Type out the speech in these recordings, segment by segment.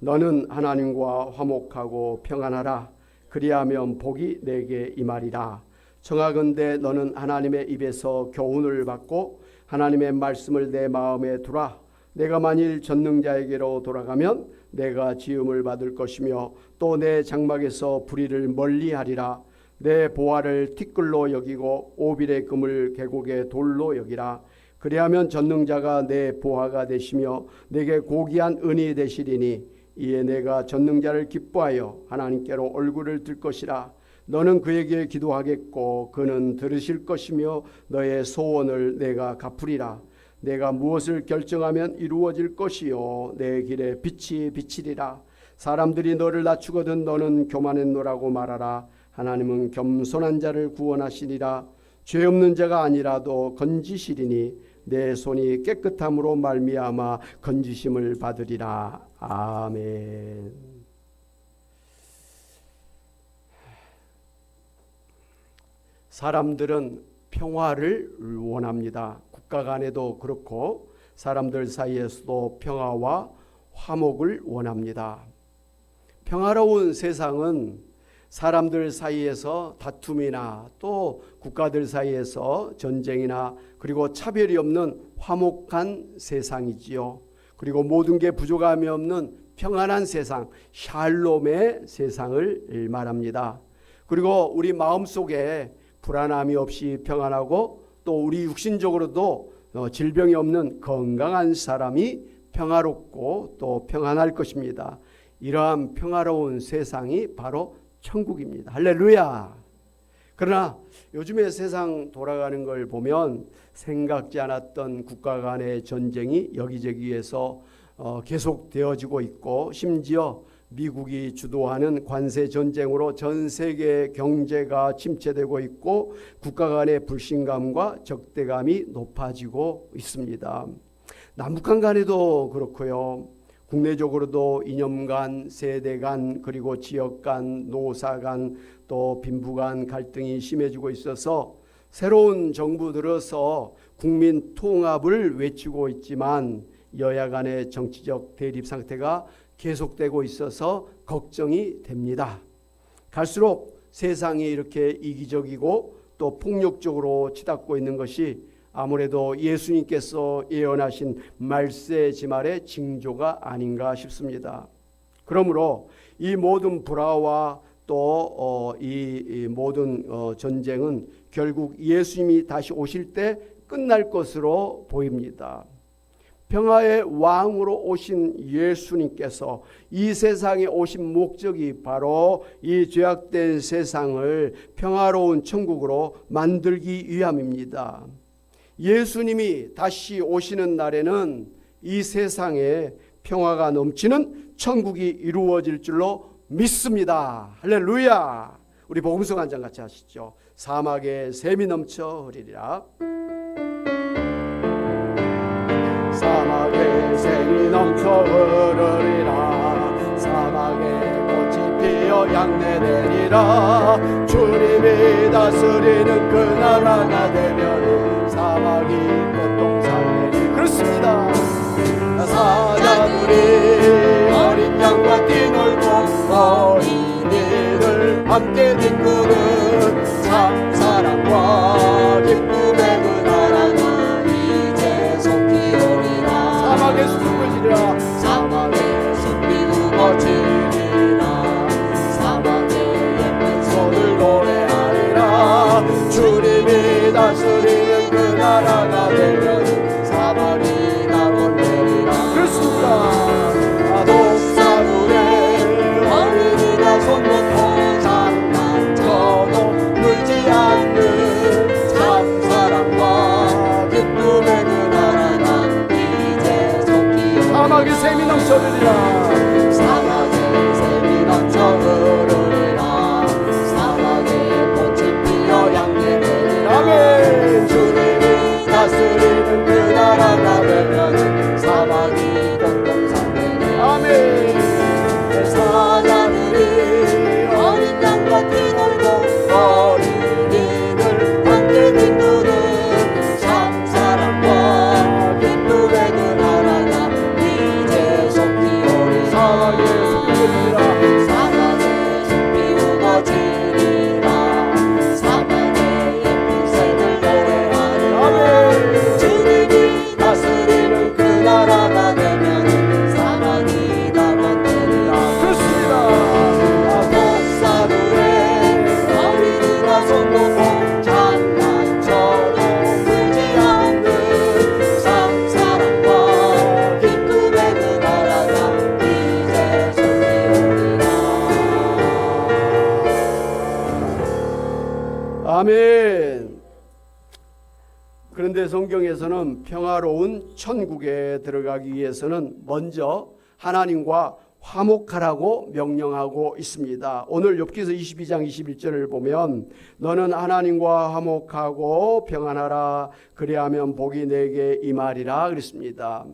너는 하나님과 화목하고 평안하라. 그리하면 복이 내게 임하리라. 청하건대 너는 하나님의 입에서 교훈을 받고 하나님의 말씀을 내 마음에 두라. 내가 만일 전능자에게로 돌아가면 내가 지음을 받을 것이며 또 내 장막에서 불의를 멀리하리라. 내 보화를 티끌로 여기고 오빌의 금을 계곡의 돌로 여기라. 그리하면 전능자가 내 보화가 되시며 내게 고귀한 은이 되시리니 이에 내가 전능자를 기뻐하여 하나님께로 얼굴을 들 것이라. 너는 그에게 기도하겠고 그는 들으실 것이며 너의 소원을 내가 갚으리라. 내가 무엇을 결정하면 이루어질 것이요 내 길에 빛이 비치리라. 사람들이 너를 낮추거든 너는 교만했노라고 말하라. 하나님은 겸손한 자를 구원하시리라. 죄 없는 자가 아니라도 건지시리니 내 손이 깨끗함으로 말미암아 건지심을 받으리라. 아멘. 사람들은 평화를 원합니다. 국가 간에도 그렇고 사람들 사이에서도 평화와 화목을 원합니다. 평화로운 세상은 사람들 사이에서 다툼이나 또 국가들 사이에서 전쟁이나 그리고 차별이 없는 화목한 세상이지요. 그리고 모든 게 부족함이 없는 평안한 세상, 샬롬의 세상을 말합니다. 그리고 우리 마음 속에 불안함이 없이 평안하고 또 우리 육신적으로도 어, 질병이 없는 건강한 사람이 평화롭고 또 평안할 것입니다. 이러한 평화로운 세상이 바로 천국입니다. 할렐루야. 그러나 요즘의 세상 돌아가는 걸 보면 생각지 않았던 국가 간의 전쟁이 여기저기에서 어, 계속되어지고 있고 심지어 미국이 주도하는 관세 전쟁으로 전 세계 경제가 침체되고 있고 국가 간의 불신감과 적대감이 높아지고 있습니다. 남북한 간에도 그렇고요. 국내적으로도 이념 간, 세대 간, 그리고 지역 간, 노사 간, 또 빈부 간 갈등이 심해지고 있어서 새로운 정부 들어서 국민 통합을 외치고 있지만 여야 간의 정치적 대립 상태가 계속되고 있어서 걱정이 됩니다. 갈수록 세상이 이렇게 이기적이고 또 폭력적으로 치닫고 있는 것이 아무래도 예수님께서 예언하신 말세 지말의 징조가 아닌가 싶습니다. 그러므로 이 모든 불화와 또이 모든 어, 전쟁은 결국 예수님이 다시 오실 때 끝날 것으로 보입니다. 평화의 왕으로 오신 예수님께서 이 세상에 오신 목적이 바로 이 죄악된 세상을 평화로운 천국으로 만들기 위함입니다. 예수님이 다시 오시는 날에는 이 세상에 평화가 넘치는 천국이 이루어질 줄로 믿습니다. 할렐루야. 우리 복음성 한 장 같이 하시죠. 사막에 샘이 넘쳐 흐리리라. 사막에 샘이 넘쳐 흐르리라 사막에 꽃이 피어 양내 되리라 주님이 다스리는 그 나라가 되면 그렇습니다. 사자들이 어린 양과 뛰놀고 어린이들 함께 뒹구는 참 사랑과 기쁨의 그 나라가 이제 속히 오리라. 사막의 숲이 지리라. 사막의 숲이 우거지리라. 사막의 예쁜 소들 노래하리라. 주님이 다스리는 그 나라가 되면 샘이 아멘. 그런데 성경에서는 평화로운 천국에 들어가기 위해서는 먼저 하나님과 화목하라고 명령하고 있습니다. 오늘 욥기서 22장 21절을 보면 너는 하나님과 화목하고 평안하라 그리하면 복이 내게 임하리라 그랬습니다.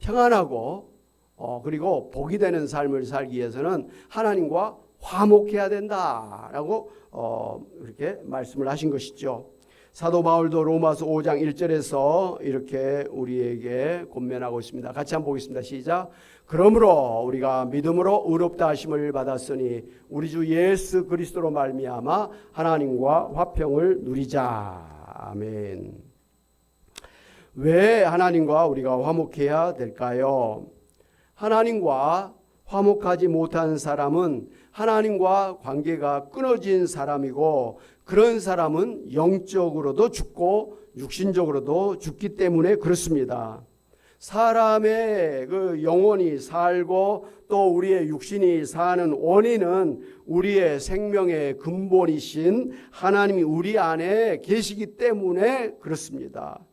평안하고 어, 그리고 복이 되는 삶을 살기 위해서는 하나님과 화목해야 된다라고 어, 이렇게 말씀을 하신 것이죠. 사도 바울도 로마서 5장 1절에서 이렇게 우리에게 권면하고 있습니다. 같이 한번 보겠습니다. 시작. 그러므로 우리가 믿음으로 의롭다 하심을 받았으니 우리 주 예수 그리스도로 말미암아 하나님과 화평을 누리자. 아멘. 왜 하나님과 우리가 화목해야 될까요? 하나님과 화목하지 못한 사람은 하나님과 관계가 끊어진 사람이고 그런 사람은 영적으로도 죽고 육신적으로도 죽기 때문에 그렇습니다. 사람의 그 영혼이 살고 또 우리의 육신이 사는 원인은 우리의 생명의 근본이신 하나님이 우리 안에 계시기 때문에 그렇습니다.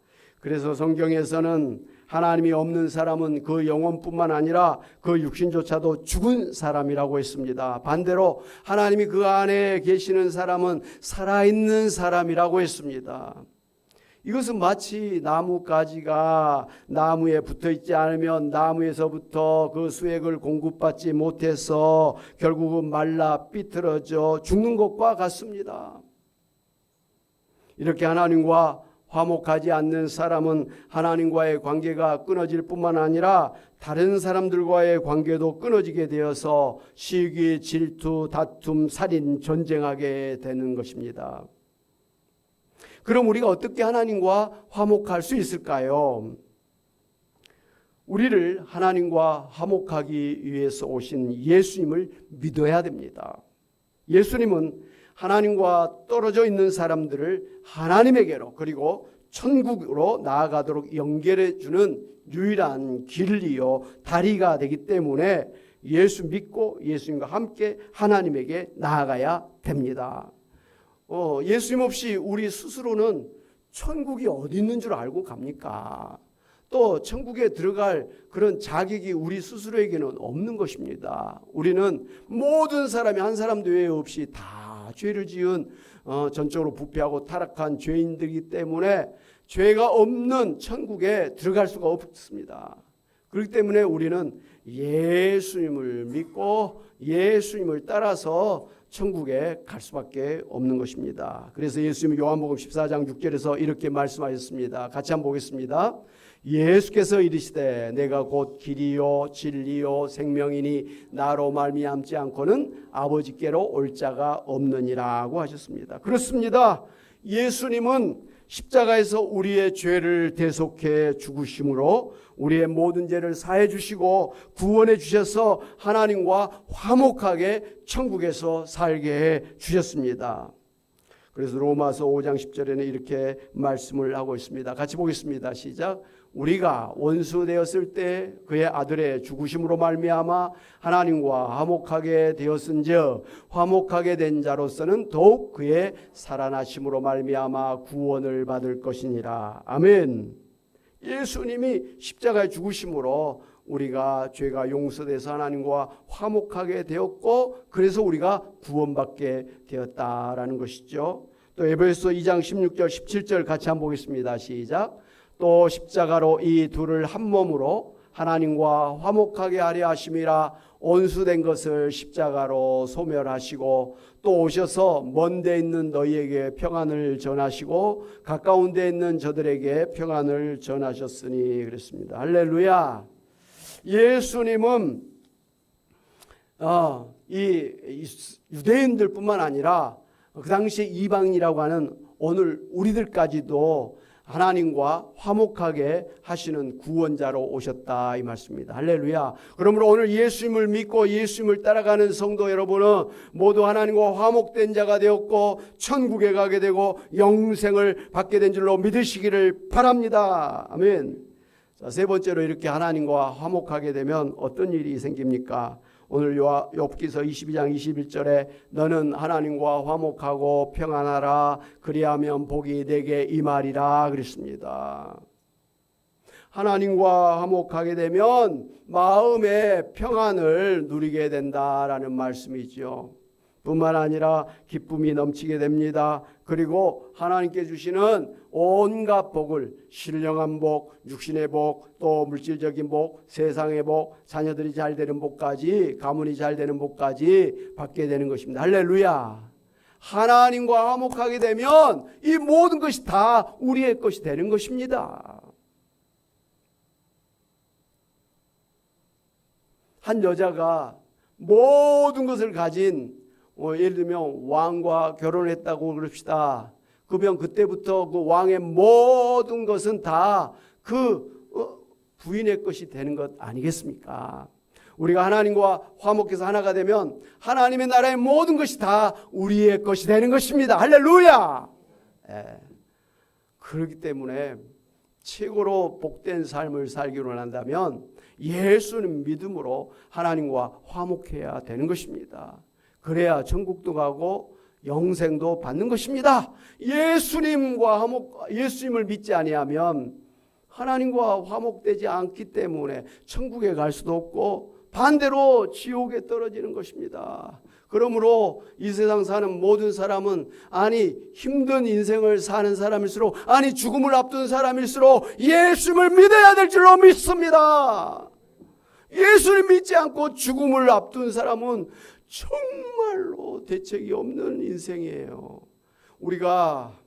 그래서 성경에서는 하나님이 없는 사람은 그 영혼뿐만 아니라 그 육신조차도 죽은 사람이라고 했습니다. 반대로 하나님이 그 안에 계시는 사람은 살아있는 사람이라고 했습니다. 이것은 마치 나무가지가 나무에 붙어 있지 않으면 나무에서부터 그 수액을 공급받지 못해서 결국은 말라 삐뚤어져 죽는 것과 같습니다. 이렇게 하나님과 화목하지 않는 사람은 하나님과의 관계가 끊어질 뿐만 아니라 다른 사람들과의 관계도 끊어지게 되어서 시기, 질투, 다툼, 살인, 전쟁하게 되는 것입니다. 그럼 우리가 어떻게 하나님과 화목할 수 있을까요? 우리를 하나님과 화목하기 위해서 오신 예수님을 믿어야 됩니다. 예수님은 하나님과 떨어져 있는 사람들을 하나님에게로 그리고 천국으로 나아가도록 연결해 주는 유일한 길이요 다리가 되기 때문에 예수 믿고 예수님과 함께 하나님에게 나아가야 됩니다. 어, 예수님 없이 우리 스스로는 천국이 어디 있는 줄 알고 갑니까? 또 천국에 들어갈 그런 자격이 우리 스스로에게는 없는 것입니다. 우리는 모든 사람이 한 사람도 외에 없이 다 죄를 지은 어, 전적으로 부패하고 타락한 죄인들이기 때문에 죄가 없는 천국에 들어갈 수가 없습니다. 그렇기 때문에 우리는 예수님을 믿고 예수님을 따라서 천국에 갈 수밖에 없는 것입니다. 그래서 예수님은 요한복음 14장 6절에서 이렇게 말씀하셨습니다. 같이 한번 보겠습니다. 예수께서 이르시되 내가 곧 길이요 진리요 생명이니 나로 말미암지 않고는 아버지께로 올 자가 없느니라고 하셨습니다. 그렇습니다. 예수님은 십자가에서 우리의 죄를 대속해 죽으심으로 우리의 모든 죄를 사해 주시고 구원해 주셔서 하나님과 화목하게 천국에서 살게 해 주셨습니다. 그래서 로마서 5장 10절에는 이렇게 말씀을 하고 있습니다. 같이 보겠습니다. 시작. 우리가 원수 되었을 때 그의 아들의 죽으심으로 말미암아 하나님과 화목하게 되었은즉 화목하게 된 자로서는 더욱 그의 살아나심으로 말미암아 구원을 받을 것이니라. 아멘. 예수님이 십자가에 죽으심으로 우리가 죄가 용서돼서 하나님과 화목하게 되었고 그래서 우리가 구원받게 되었다라는 것이죠. 또 에베소 2장 16절 17절 같이 한번 보겠습니다. 시작. 또 십자가로 이 둘을 한 몸으로 하나님과 화목하게 하려 하심이라 온수된 것을 십자가로 소멸하시고 또 오셔서 먼 데 있는 너희에게 평안을 전하시고 가까운 데 있는 저들에게 평안을 전하셨으니 그랬습니다. 할렐루야. 예수님은 어, 이 유대인들뿐만 아니라 그 당시에 이방이라고 하는 오늘 우리들까지도 하나님과 화목하게 하시는 구원자로 오셨다 이 말씀입니다. 할렐루야. 그러므로 오늘 예수님을 믿고 예수님을 따라가는 성도 여러분은 모두 하나님과 화목된 자가 되었고 천국에 가게 되고 영생을 받게 된 줄로 믿으시기를 바랍니다. 아멘. 자, 세 번째로 이렇게 하나님과 화목하게 되면 어떤 일이 생깁니까? 오늘 요- 욥기서 22장 21절에 너는 하나님과 화목하고 평안하라 그리하면 복이 내게 임하리라 그랬습니다. 하나님과 화목하게 되면 마음의 평안을 누리게 된다라는 말씀이죠. 뿐만 아니라 기쁨이 넘치게 됩니다. 그리고 하나님께 주시는 온갖 복을 신령한 복, 육신의 복, 또 물질적인 복, 세상의 복, 자녀들이 잘 되는 복까지 가문이 잘 되는 복까지 받게 되는 것입니다. 할렐루야. 하나님과 화목하게 되면 이 모든 것이 다 우리의 것이 되는 것입니다. 한 여자가 모든 것을 가진 어, 예를 들면 왕과 결혼했다고 그럽시다. 그러면 그때부터 그 왕의 모든 것은 다그 부인의 것이 되는 것 아니겠습니까? 우리가 하나님과 화목해서 하나가 되면 하나님의 나라의 모든 것이 다 우리의 것이 되는 것입니다. 할렐루야! 예. 그렇기 때문에 최고로 복된 삶을 살기로 한다면 예수는 믿음으로 하나님과 화목해야 되는 것입니다. 그래야 천국도 가고 영생도 받는 것입니다. 예수님과 화목 예수님을 믿지 아니하면 하나님과 화목되지 않기 때문에 천국에 갈 수도 없고 반대로 지옥에 떨어지는 것입니다. 그러므로 이 세상 사는 모든 사람은 아니 힘든 인생을 사는 사람일수록 아니 죽음을 앞둔 사람일수록 예수님을 믿어야 될 줄로 믿습니다. 예수를 믿지 않고 죽음을 앞둔 사람은 정말로 대책이 없는 인생이에요. 우리가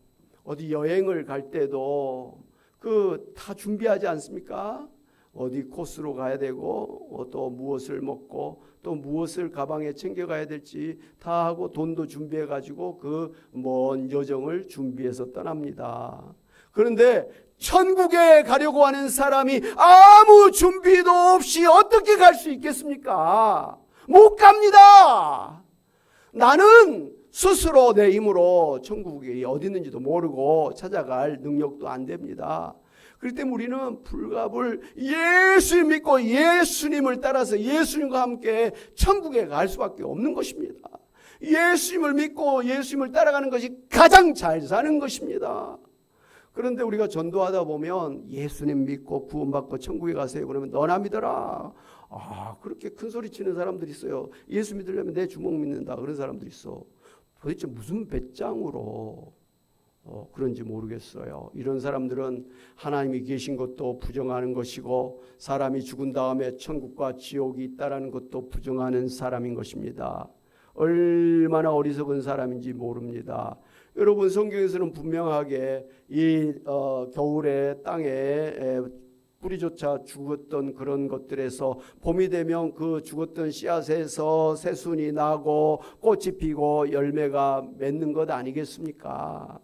어디 여행을 갈 때도 그 다 준비하지 않습니까? 어디 코스로 가야 되고 어, 또 무엇을 먹고 또 무엇을 가방에 챙겨가야 될지 다 하고 돈도 준비해 가지고 그 먼 여정을 준비해서 떠납니다. 그런데 천국에 가려고 하는 사람이 아무 준비도 없이 어떻게 갈 수 있겠습니까? 못 갑니다. 나는 스스로 내 힘으로 천국이 어디 있는지도 모르고 찾아갈 능력도 안 됩니다. 그렇기 때문에 우리는 불갑을 예수 믿고 예수님을 따라서 예수님과 함께 천국에 갈 수밖에 없는 것입니다. 예수님을 믿고 예수님을 따라가는 것이 가장 잘 사는 것입니다. 그런데 우리가 전도하다 보면 예수님 믿고 구원받고 천국에 가세요. 그러면 너나 믿어라. 아, 그렇게 큰 소리 치는 사람들이 있어요. 예수 믿으려면 내 주먹 믿는다. 그런 사람들이 있어. 도대체 무슨 배짱으로 어, 그런지 모르겠어요. 이런 사람들은 하나님이 계신 것도 부정하는 것이고 사람이 죽은 다음에 천국과 지옥이 있다라는 것도 부정하는 사람인 것입니다. 얼마나 어리석은 사람인지 모릅니다. 여러분 성경에서는 분명하게 이 어, 겨울에 땅에 에, 뿌리조차 죽었던 그런 것들에서 봄이 되면 그 죽었던 씨앗에서 새순이 나고 꽃이 피고 열매가 맺는 것 아니겠습니까?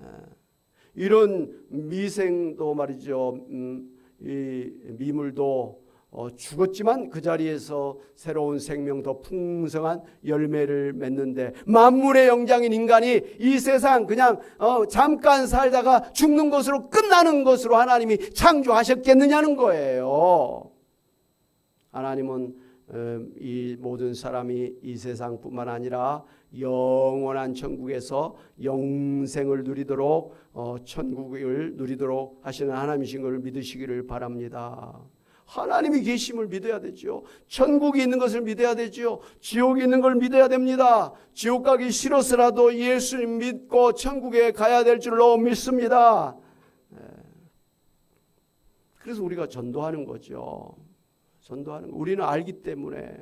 예. 이런 미생도 말이죠. 음, 이 미물도 어, 죽었지만 그 자리에서 새로운 생명 더 풍성한 열매를 맺는데 만물의 영장인 인간이 이 세상 그냥 어, 잠깐 살다가 죽는 것으로 끝나는 것으로 하나님이 창조하셨겠느냐는 거예요. 하나님은 어, 이 모든 사람이 이 세상뿐만 아니라 영원한 천국에서 영생을 누리도록 어, 천국을 누리도록 하시는 하나님이신 것을 믿으시기를 바랍니다. 하나님이 계심을 믿어야 되죠. 천국이 있는 것을 믿어야 되죠. 지옥이 있는 걸 믿어야 됩니다. 지옥 가기 싫어서라도 예수님 믿고 천국에 가야 될 줄로 믿습니다. 예. 그래서 우리가 전도하는 거죠. 전도하는 거. 우리는 알기 때문에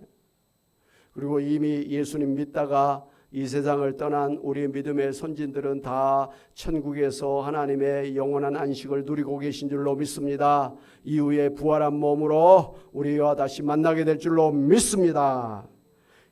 그리고 이미 예수님 믿다가 이 세상을 떠난 우리 믿음의 선진들은 다 천국에서 하나님의 영원한 안식을 누리고 계신 줄로 믿습니다. 이후에 부활한 몸으로 우리와 다시 만나게 될 줄로 믿습니다.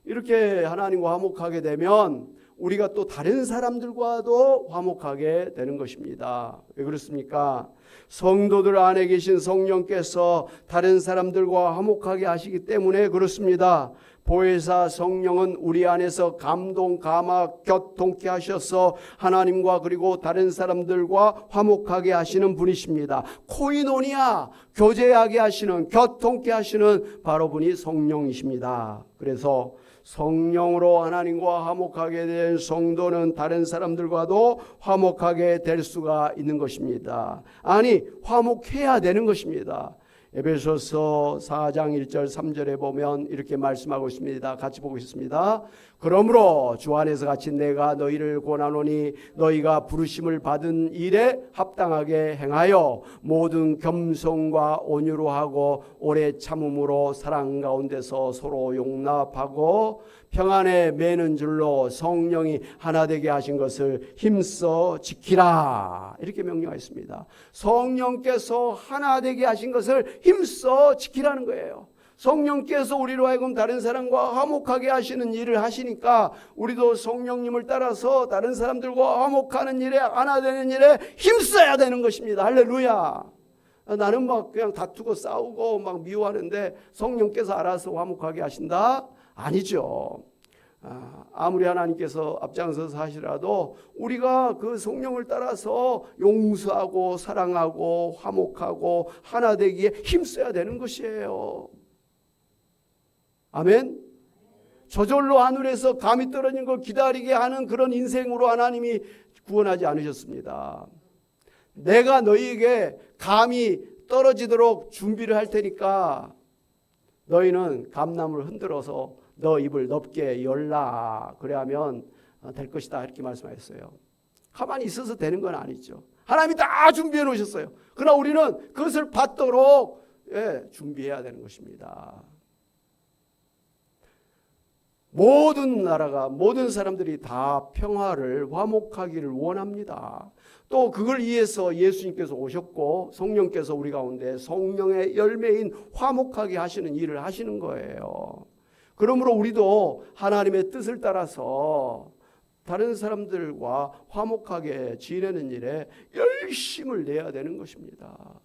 이렇게 하나님과 화목하게 되면 우리가 또 다른 사람들과도 화목하게 되는 것입니다. 왜 그렇습니까? 성도들 안에 계신 성령께서 다른 사람들과 화목하게 하시기 때문에 그렇습니다. 보혜사 성령은 우리 안에서 감동, 감화, 곁동케 하셔서 하나님과 그리고 다른 사람들과 화목하게 하시는 분이십니다. 코이노니아, 교제하게 하시는, 곁동케 하시는 바로 분이 성령이십니다. 그래서 성령으로 하나님과 화목하게 된 성도는 다른 사람들과도 화목하게 될 수가 있는 것입니다. 아니, 화목해야 되는 것입니다. 에베소서 4장 1절 3절에 보면 이렇게 말씀하고 있습니다. 같이 보고 있습니다. 그러므로 주 안에서 같이 내가 너희를 권하노니 너희가 부르심을 받은 일에 합당하게 행하여 모든 겸손과 온유로 하고 오래 참음으로 사랑 가운데서 서로 용납하고 평안에 매는 줄로 성령이 하나 되게 하신 것을 힘써 지키라 이렇게 명령하였습니다. 성령께서 하나 되게 하신 것을 힘써 지키라는 거예요. 성령께서 우리로 하여금 다른 사람과 화목하게 하시는 일을 하시니까 우리도 성령님을 따라서 다른 사람들과 화목하는 일에 하나 되는 일에 힘써야 되는 것입니다. 할렐루야. 나는 막 그냥 다투고 싸우고 막 미워하는데 성령께서 알아서 화목하게 하신다? 아니죠. 아, 아무리 하나님께서 앞장서서 하시라도 우리가 그 성령을 따라서 용서하고 사랑하고 화목하고 하나 되기에 힘써야 되는 것이에요. 아멘. 저절로 하늘에서 감이 떨어진 걸 기다리게 하는 그런 인생으로 하나님이 구원하지 않으셨습니다. 내가 너희에게 감이 떨어지도록 준비를 할 테니까 너희는 감나무를 흔들어서 너 입을 넓게 열라. 그래야면 될 것이다. 이렇게 말씀하셨어요. 가만히 있어서 되는 건 아니죠. 하나님이 다 준비해 놓으셨어요. 그러나 우리는 그것을 받도록 예, 준비해야 되는 것입니다. 모든 나라가 모든 사람들이 다 평화를 화목하기를 원합니다. 또 그걸 위해서 예수님께서 오셨고 성령께서 우리 가운데 성령의 열매인 화목하게 하시는 일을 하시는 거예요. 그러므로 우리도 하나님의 뜻을 따라서 다른 사람들과 화목하게 지내는 일에 열심을 내야 되는 것입니다.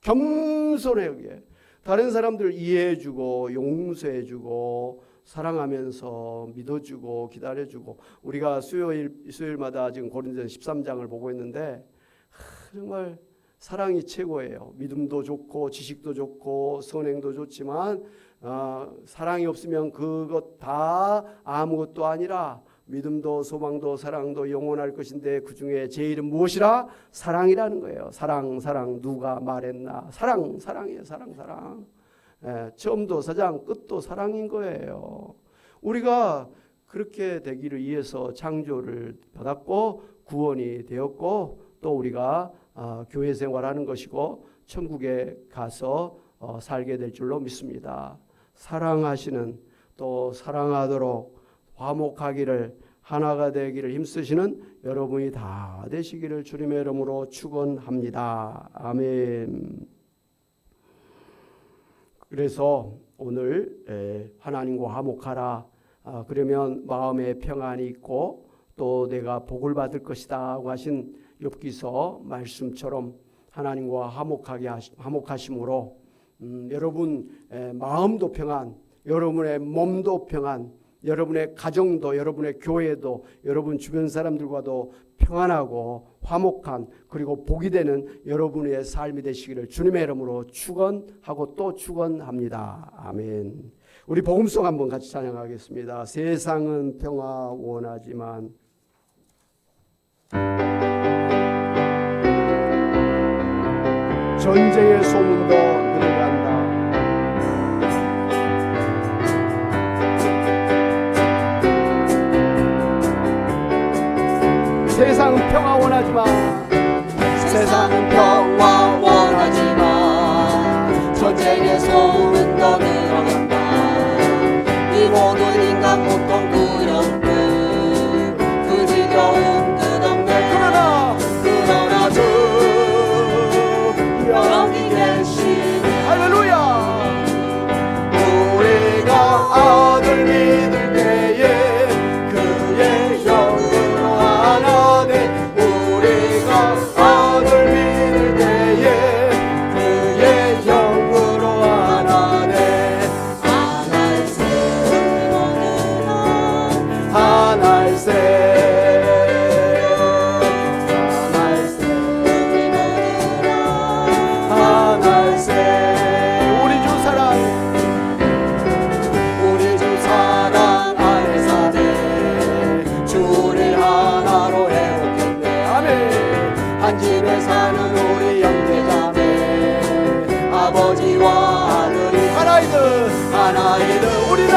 겸손하게 다른 사람들 이해해주고 용서해주고 사랑하면서 믿어주고 기다려주고 우리가 수요일 수요일마다 지금 고린도전 13장을 보고 있는데 정말 사랑이 최고예요. 믿음도 좋고 지식도 좋고 선행도 좋지만 어, 사랑이 없으면 그것 다 아무것도 아니라 믿음도 소망도 사랑도 영원할 것인데 그 중에 제일은 무엇이라 사랑이라는 거예요. 사랑 사랑 누가 말했나 사랑 사랑이에요. 사랑 사랑. 예, 처음도 사장 끝도 사랑인 거예요. 우리가 그렇게 되기를 위해서 창조를 받았고 구원이 되었고 또 우리가 어, 교회 생활하는 것이고 천국에 가서 어, 살게 될 줄로 믿습니다. 사랑하시는 또 사랑하도록 화목하기를 하나가 되기를 힘쓰시는 여러분이 다 되시기를 주님의 이름으로 축원합니다. 아멘. 그래서 오늘 하나님과 화목하라. 아, 그러면 마음에 평안이 있고 또 내가 복을 받을 것이다고 하신 욥기서 말씀처럼 하나님과 화목하게 하시, 화목하심으로 음, 여러분 에, 마음도 평안, 여러분의 몸도 평안, 여러분의 가정도 여러분의 교회도 여러분 주변 사람들과도 평안하고 화목한 그리고 복이 되는 여러분의 삶이 되시기를 주님의 이름으로 축원하고 또 축원합니다. 아멘. 우리 복음송 한번 같이 찬양하겠습니다. 세상은 평화 원하지만 전쟁의 소문도 세상은 평화 원하지만 세상은 평화 원하지만 전쟁의 소문도 늘어간다. 이 모든 인간 보통 두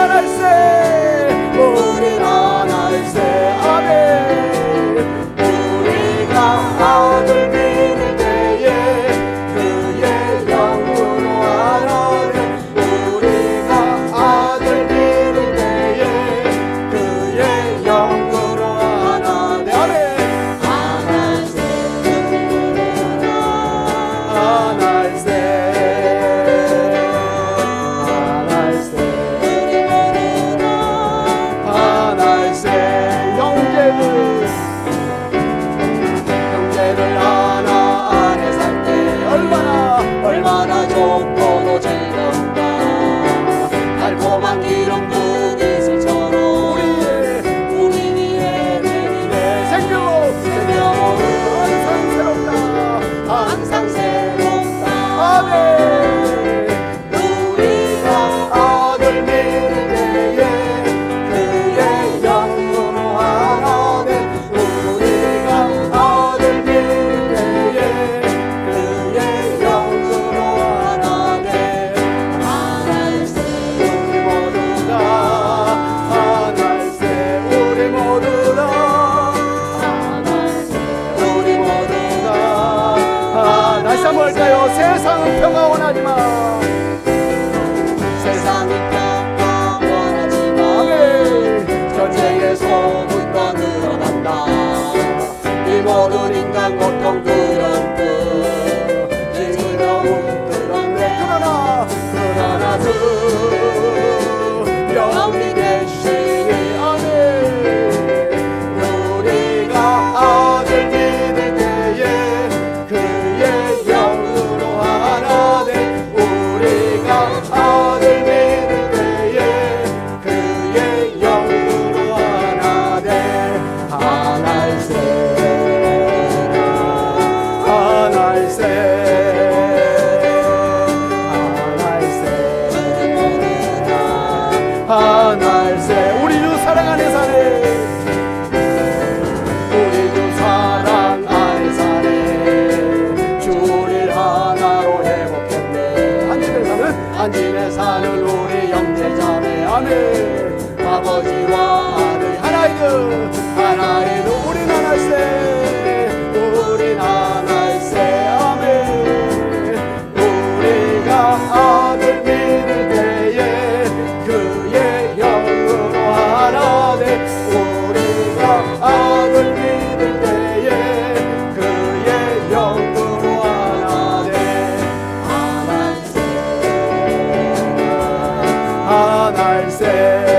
일어날세 오 일어날세 아멘 뭘까요? 세상은 평화 원하지만 세상이 평화 원하지만 아멘. 전쟁의 소문과 늘어난다. 이 모든 인간 고통들은 끝 지금 그런데 그러나 그러나 그 Said.